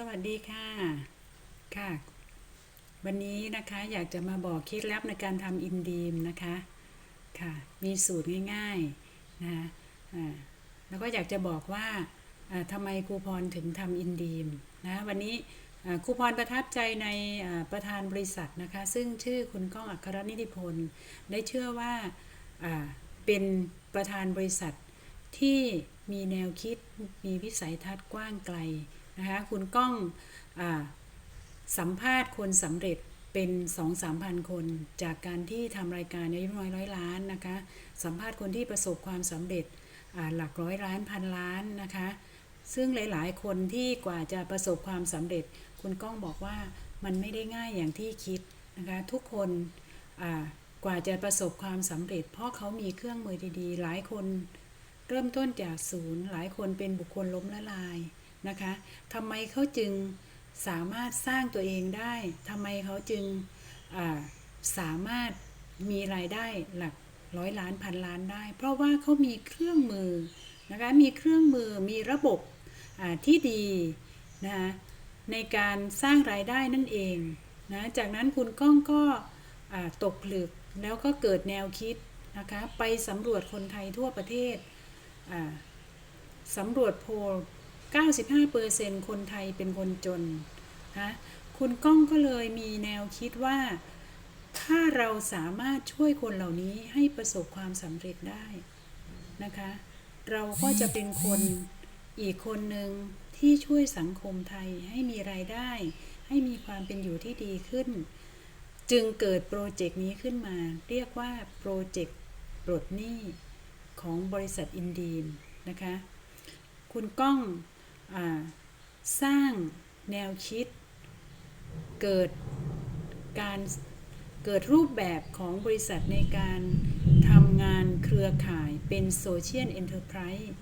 สวัสดีค่ะค่ะ วันนี้นะคะอยากจะมาบอกเคล็ดลับในการทำอินดีมนะคะค่ะ มีสูตรง่ายๆนะอ่าแล้วก็อยากจะบอกว่าทำไมครูพรถึงทำอินดีมนะวันนี้ครูพรประทับใจในประธานบริษัทนะคะ ซึ่งชื่อคุณก้องอัครนิติพล ได้เชื่อว่าเป็นประธานบริษัทที่มีแนวคิดมีวิสัยทัศน์กว้างไกล นะคะคุณก้องอสัมภาษณ์คนสำเร็จเป็น2 3 0 0 0 คน จากการที่ทำรายการอายุน้อยร้อยล้านนะคะสัมภาษณ์คนที่ประสบความสำเร็จหลักร้อยล้านพันล้านนะคะซึ่งหลาย ๆ คนที่กว่าจะประสบความสำเร็จ คุณก้องบอกว่ามันไม่ได้ง่ายอย่างที่คิดนะคะทุกคนกว่าจะประสบความสำเร็จ เพราะเขามีเครื่องมือดี ๆ หลายคนเริ่มต้นจากศูนย์ หลายคนเป็นบุคคลล้มละลาย นะคะทำไมเขาจึงสามารถสร้างตัวเองได้ทำไมเขาจึงสามารถมีรายได้หลักร้อยล้านพันล้านได้ เพราะว่าเขามีเครื่องมือนะคะมีเครื่องมือมีระบบที่ดีนะคะในการสร้างรายได้นั่นเองนะจากนั้นคุณก้องก็ตกผลึกแล้วก็เกิดแนวคิดนะคะไปสำรวจคนไทยทั่วประเทศสำรวจโพล 95%คนไทยเป็นคนจนนะคุณก้องก็เลยมีแนวคิดว่า ถ้าเราสามารถช่วยคนเหล่านี้ให้ประสบความสำเร็จได้นะคะ เราก็จะเป็นคนอีกคนหนึ่งที่ช่วยสังคมไทยให้มีรายได้ ให้มีความเป็นอยู่ที่ดีขึ้น จึงเกิดโปรเจกต์นี้ขึ้นมา เรียกว่าโปรเจกต์ปลดหนี้ของบริษัทอินดีมนะคะ คุณก้อง สร้างแนวคิด เกิดการเกิดรูปแบบของบริษัทในการทำงานเครือข่ายเป็นโซเชียลเอ็นเตอร์ไพรส์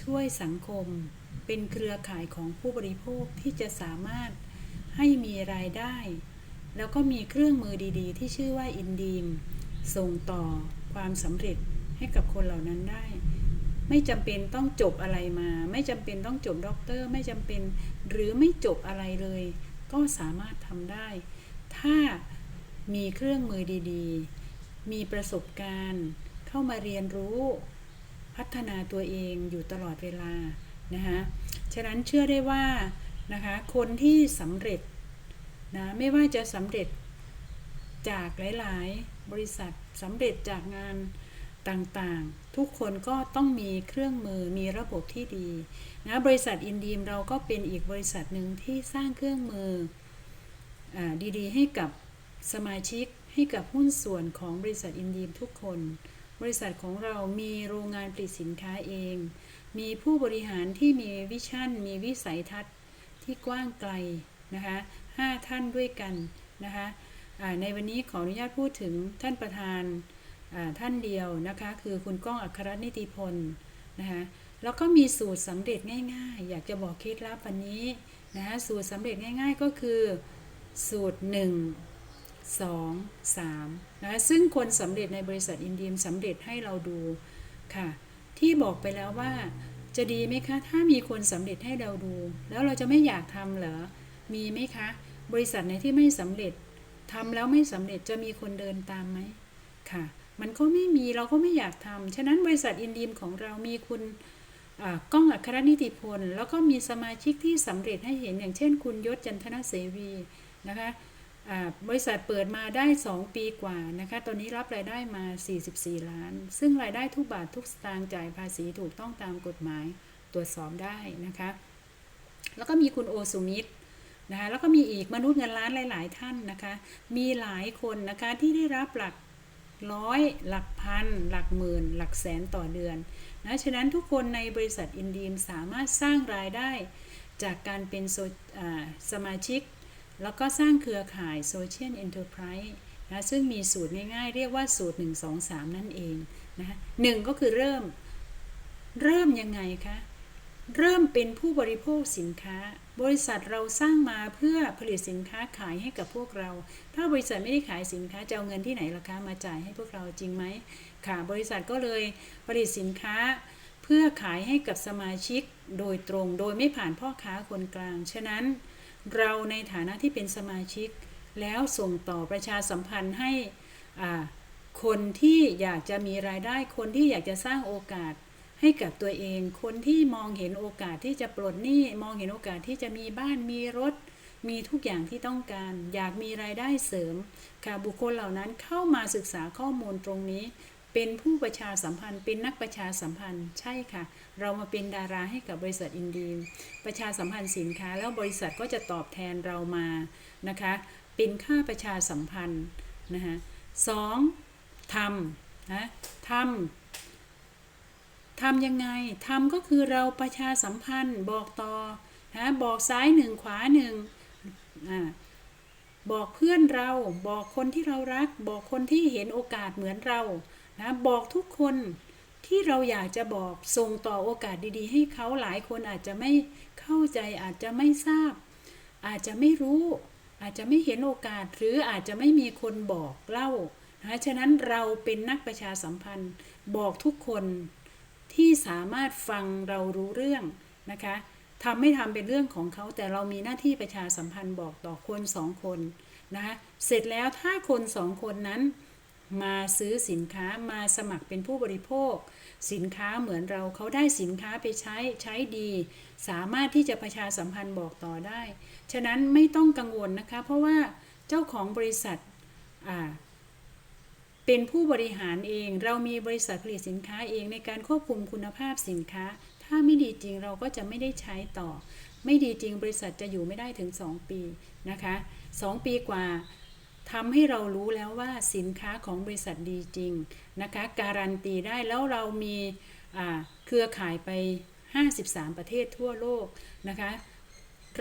ช่วยสังคมเป็นเครือข่ายของผู้บริโภคที่จะสามารถให้มีรายได้ แล้วก็มีเครื่องมือดีๆ ที่ชื่อว่าอินดีม ส่งต่อความสำเร็จให้กับคนเหล่านั้นได้ ไม่จำเป็นต้องจบอะไรมา ไม่จำเป็นต้องจบด็อกเตอร์ไม่จำเป็นหรือไม่จบอะไรเลย ก็สามารถทำได้ ถ้ามีเครื่องมือดีๆ มีประสบการณ์ เข้ามาเรียนรู้ พัฒนาตัวเองอยู่ตลอดเวลานะคะฉะนั้นเชื่อได้ว่านะคะคนที่สำเร็จนะไม่ว่าจะสำเร็จจากหลาย ๆ บริษัทสำเร็จจากงาน ต่างๆ ทุกคนก็ต้องมีเครื่องมือมีระบบที่ดีนะบริษัทอินดีมเราก็เป็นอีกบริษัทหนึ่งที่สร้างเครื่องมืออดีๆ ให้กับสมาชิกให้กับหุ้นส่วนของบริษัทอินดีมทุกคน บริษัทของเรามีโรงงานผลิตสินค้าเอง มีผู้บริหารที่มีวิชั่น มีวิสัยทัศน์ที่กว้างไกลนะคะห้าท่านด้วยกันนะคะในวันนี้ขออนุญาตพูดถึงท่านประธาน ท่านเดียวนะคะคือคุณก้องอัครนิติพลนะคะแล้วก็มีสูตรสำเร็จง่ายๆ อยากจะบอกเคล็ดลับวันนี้นะคะสูตรสำเร็จง่าย ๆ ก็คือสูตร 1 2 3นะคะซึ่งคนสำเร็จในบริษัทอินดีมสำเร็จให้เราดูค่ะ ที่บอกไปแล้วว่าจะดีไหมคะ ถ้ามีคนสำเร็จให้เราดู แล้วเราจะไม่อยากทำเหรอ มีไหมคะ บริษัทไหนที่ไม่สำเร็จทำแล้วไม่สำเร็จจะมีคนเดินตามไหมค่ะ มันก็ไม่มีเราก็ไม่อยากทำฉะนั้นบริษัทอินดีมของเรามีคุณก้องอัครนิติพล แล้วก็มีสมาชิกที่สำเร็จให้เห็นอย่างเช่น คุณยศจันทนเสวีนะคะบริษัทเปิดมาได้ 2 ปีกว่านะคะตอนนี้รับรายได้มา 44 ล้าน ซึ่งรายได้ทุกบาททุกสตางค์จ่ายภาษีถูกต้องตามกฎหมายตรวจสอบได้นะคะ แล้วก็มีคุณโอสุมิตรนะคะแล้วก็มีอีกมนุษย์เงินล้านหลาย ๆ ท่านนะคะ มีหลายคนนะคะที่ได้รับหลัก ร้อยหลักพัน หลักหมื่น หลักแสนต่อเดือนนะฉะนั้นทุกคนในบริษัทอินดีมสามารถสร้างรายได้จากการเป็นสมาชิก แล้วก็สร้างเครือข่ายโซเชียลเอ็นเตอร์ไพรส์นะซึ่งมีสูตรง่ายๆ เรียกว่าสูตร 1 2 3 นั่นเองนะคะหนึ่งก็คือเริ่ม เริ่มยังไงคะ เริ่มเป็นผู้บริโภคสินค้า บริษัทเราสร้างมาเพื่อผลิตสินค้าขายให้กับพวกเรา ถ้าบริษัทไม่ได้ขายสินค้าจะเอาเงินที่ไหนล่ะคะมาจ่ายให้พวกเราจริงไหมค่ะ บริษัทก็เลยผลิตสินค้าเพื่อขายให้กับสมาชิกโดยตรง โดยไม่ผ่านพ่อค้าคนกลาง ฉะนั้นเราในฐานะที่เป็นสมาชิก แล้วส่งต่อประชาสัมพันธ์ให้คนที่อยากจะมีรายได้ คนที่อยากจะสร้างโอกาส ให้กับตัวเอง คนที่มองเห็นโอกาสที่จะปลดหนี้มองเห็นโอกาสที่จะมีบ้านมีรถ มีทุกอย่างที่ต้องการ อยากมีรายได้เสริม ค่ะบุคคลเหล่านั้นเข้ามาศึกษาข้อมูลตรงนี้ เป็นผู้ประชาสัมพันธ์ เป็นนักประชาสัมพันธ์ใช่ค่ะ เรามาเป็นดาราให้กับบริษัทอินดีมประชาสัมพันธ์สินค้า แล้วบริษัทก็จะตอบแทนเรามานะคะ เป็นค่าประชาสัมพันธ์นะคะสองทำนะทำ ทำยังไงทำก็คือเราประชาสัมพันธ์บอกต่อนะบอกซ้ายหนึ่งขวาหนึ่งอบอกเพื่อนเราบอกคนที่เรารัก บอกคนที่เห็นโอกาสเหมือนเรานะบอกทุกคนที่เราอยากจะบอกส่งต่อโอกาสดีๆ ให้เขาหลายคนอาจจะไม่เข้าใจอาจจะไม่ทราบ อาจจะไม่รู้ อาจจะไม่เห็นโอกาสหรืออาจจะไม่มีคนบอกเล่านะฉะนั้นเราเป็นนักประชาสัมพันธ์บอกทุกคน ที่สามารถฟังเรารู้เรื่องนะคะทำไม่ทำเป็นเรื่องของเขาแต่เรามีหน้าที่ประชาสัมพันธ์บอกต่อคนสองคนนะคะเสร็จแล้วถ้าคนสองคนนั้นมาซื้อสินค้ามาสมัครเป็นผู้บริโภค สินค้าเหมือนเราเขาได้สินค้าไปใช้ใช้ดี สามารถที่จะประชาสัมพันธ์บอกต่อได้ ฉะนั้นไม่ต้องกังวลนะคะ เพราะว่าเจ้าของบริษัทอ่า เป็นผู้บริหารเอง เรามีบริษัทผลิตสินค้าเองในการควบคุมคุณภาพสินค้า ถ้าไม่ดีจริงเราก็จะไม่ได้ใช้ต่อ ไม่ดีจริงบริษัทจะอยู่ไม่ได้ถึง 2 ปีนะคะ2 ปีกว่าทำให้เรารู้แล้วว่าสินค้าของบริษัทดีจริงนะคะ การันตีได้แล้วเรามีเครือข่ายไป 53 ประเทศทั่วโลกนะคะ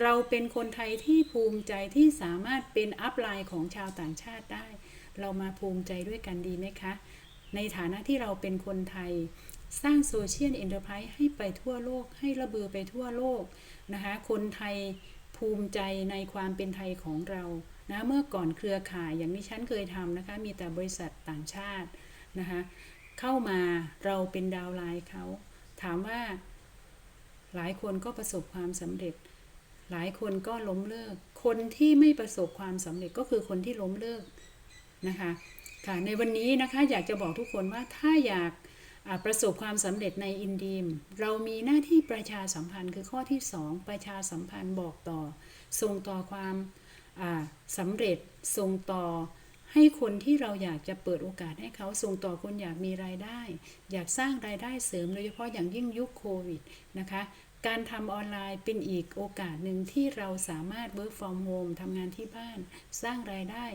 เราเป็นคนไทยที่ภูมิใจที่สามารถเป็นอัพไลน์ของชาวต่างชาติได้ เรามาภูมิใจด้วยกันดีไหมคะ ในฐานะที่เราเป็นคนไทย สร้างโซเชียลเอ็นเตอร์ไพรส์ให้ไปทั่วโลก ให้ระเบือไปทั่วโลกนะคะ คนไทยภูมิใจในความเป็นไทยของเรานะเมื่อก่อนเครือข่ายอย่างที่ฉันเคยทำนะคะ มีแต่บริษัทต่างชาตินะคะเข้ามาเราเป็นดาวไลน์เขา ถามว่า หลายคนก็ประสบความสำเร็จ หลายคนก็ล้มเลิก คนที่ไม่ประสบความสำเร็จก็คือคนที่ล้มเลิก นะคะค่ะในวันนี้นะคะอยากจะบอกทุกคนว่าถ้าอยากประสบความสำเร็จในอินดีม เรามีหน้าที่ประชาสัมพันธ์คือข้อที่ 2 ประชาสัมพันธ์บอกต่อ ส่งต่อความสำเร็จส่งต่อให้คนที่เราอยากจะเปิดโอกาสให้เขาส่งต่อคนอยากมีรายได้ อยากสร้างรายได้เสริมโดยเฉพาะอย่างยิ่งยุคโควิดนะคะการทำออนไลน์เป็นอีกโอกาสหนึ่งที่เราสามารถ work from home ทำงานที่บ้าน สร้างรายได้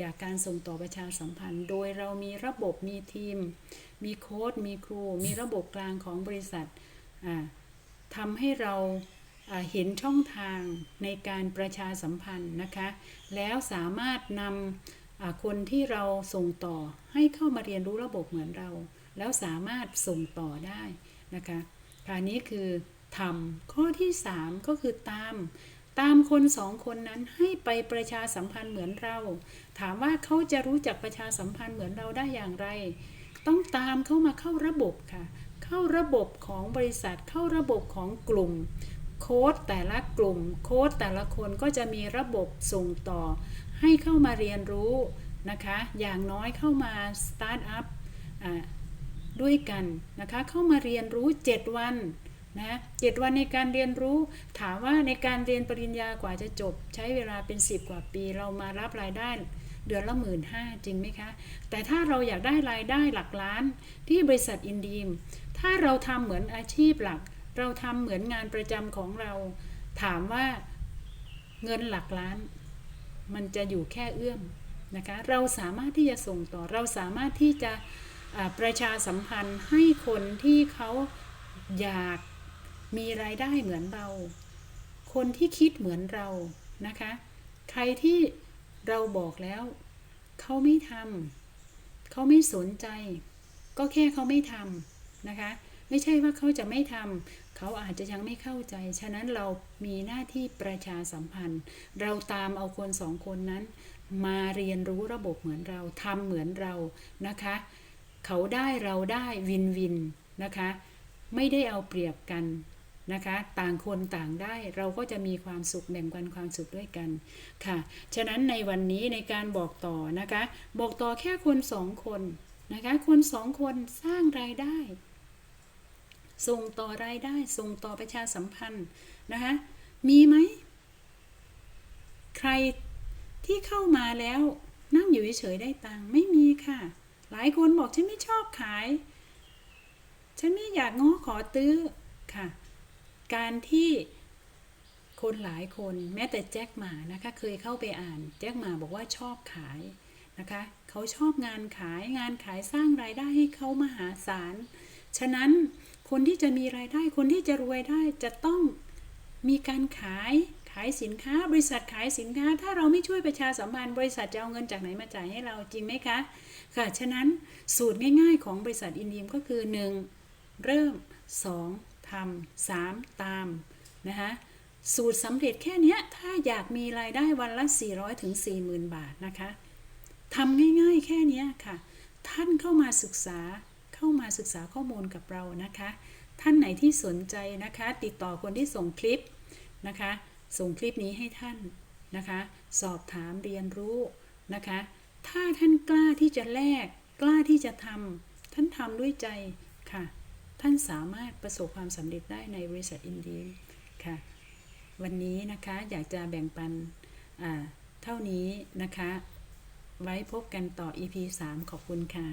จากการส่งต่อประชาสัมพันธ์ โดยเรามีระบบมีทีม มีโค้ดมีครู มีระบบกลางของบริษัททำให้เราเห็นช่องทางในการประชาสัมพันธ์นะคะ แล้วสามารถนำคนที่เราส่งต่อให้เข้ามาเรียนรู้ระบบเหมือนเรา แล้วสามารถส่งต่อได้นะคะค่ะนี้คือทำข้อที่ 3 ก็คือตาม ตามคนสองคนนั้นให้ไปประชาสัมพันธ์เหมือนเรา ถามว่าเขาจะรู้จักประชาสัมพันธ์เหมือนเราได้อย่างไร ต้องตามเข้ามาเข้าระบบค่ะ เข้าระบบของบริษัทเข้าระบบของกลุ่ม โค้ดแต่ละกลุ่ม โค้ดแต่ละคนก็จะมีระบบส่งต่อ ให้เข้ามาเรียนรู้นะคะ อย่างน้อยเข้ามาสตาร์ทอัพด้วยกันนะคะ เข้ามาเรียนรู้ 7 วัน นะเจ็ดวันในการเรียนรู้ถามว่าในการเรียนปริญญากว่าจะจบ ใช้เวลาเป็น 10 กว่าปีเรามารับรายได้เดือนละหมื่นห้าจริงไหมคะ แต่ถ้าเราอยากได้รายได้หลักล้านที่บริษัทอินดีม ถ้าเราทำเหมือนอาชีพหลัก เราทำเหมือนงานประจำของเรา ถามว่าเงินหลักล้าน มันจะอยู่แค่เอื้อมนะคะเราสามารถที่จะส่งต่อเราสามารถที่จะประชาสัมพันธ์ให้คนที่เขาอยาก มีรายได้เหมือนเรา คนที่คิดเหมือนเรานะคะ ใครที่เราบอกแล้ว เขาไม่ทำเขาไม่สนใจ ก็แค่เขาไม่ทำนะคะ ไม่ใช่ว่าเขาจะไม่ทำเขาอาจจะยังไม่เข้าใจ ฉะนั้นเรามีหน้าที่ประชาสัมพันธ์ เราตามเอาคนสองคนนั้น มาเรียนรู้ระบบเหมือนเราทำเหมือนเรานะคะ เขาได้เราได้วินวินนะคะ ไม่ได้เอาเปรียบกัน นะคะ ต่างคนต่างได้เราก็จะมีความสุขแบ่งปันความสุขด้วยกันค่ะ ฉะนั้นในวันนี้ในการบอกต่อนะคะ บอกต่อแค่คนสองคนนะคะ คนสองคนสร้างรายได้ ส่งต่อรายได้ ส่งต่อประชาสัมพันธ์นะคะ มีไหม ใครที่เข้ามาแล้วนั่งอยู่เฉยๆได้ตังค์ไม่มีค่ะ หลายคนบอกฉันไม่ชอบขาย ฉันไม่อยากง้อขอตื้อค่ะ การที่คนหลายคนแม้แต่แจ็คหมานะคะเคยเข้าไปอ่านแจ็คหมาบอกว่าชอบขายนะคะเขาชอบงานขายงานขายสร้างรายได้ให้เขามหาศาล ฉะนั้นคนที่จะมีรายได้คนที่จะรวยได้จะต้องมีการขายขายสินค้า บริษัทขายสินค้า ถ้าเราไม่ช่วยประชาสัมพันธ์บริษัทจะเอาเงินจากไหนมาจ่ายให้เราจริงไหมคะค่ะฉะนั้นสูตรง่ายๆของบริษัทอินดีมก็คือ 1. เริ่ม 2. ทำ 3. ตามนะคะสูตรสำเร็จแค่เนี้ยถ้าอยากมีรายได้วันละ 400ถึง40,000 บาทนะคะทำง่ายๆแค่เนี้ยค่ะ ท่านเข้ามาศึกษาเข้ามาศึกษาข้อมูลกับเรานะคะ ท่านไหนที่สนใจนะคะ ติดต่อคนที่ส่งคลิปนะคะ ส่งคลิปนี้ให้ท่านนะคะ สอบถามเรียนรู้นะคะ ถ้าท่านกล้าที่จะแลกกล้าที่จะทำท่านทำด้วยใจค่ะ ท่านสามารถประสบความสำเร็จได้ในบริษัทอินดีค่ะ วันนี้นะคะอยากจะแบ่งปันอ่าเท่านี้นะคะ ไว้พบกันต่อ EP 3 ขอบคุณค่ะ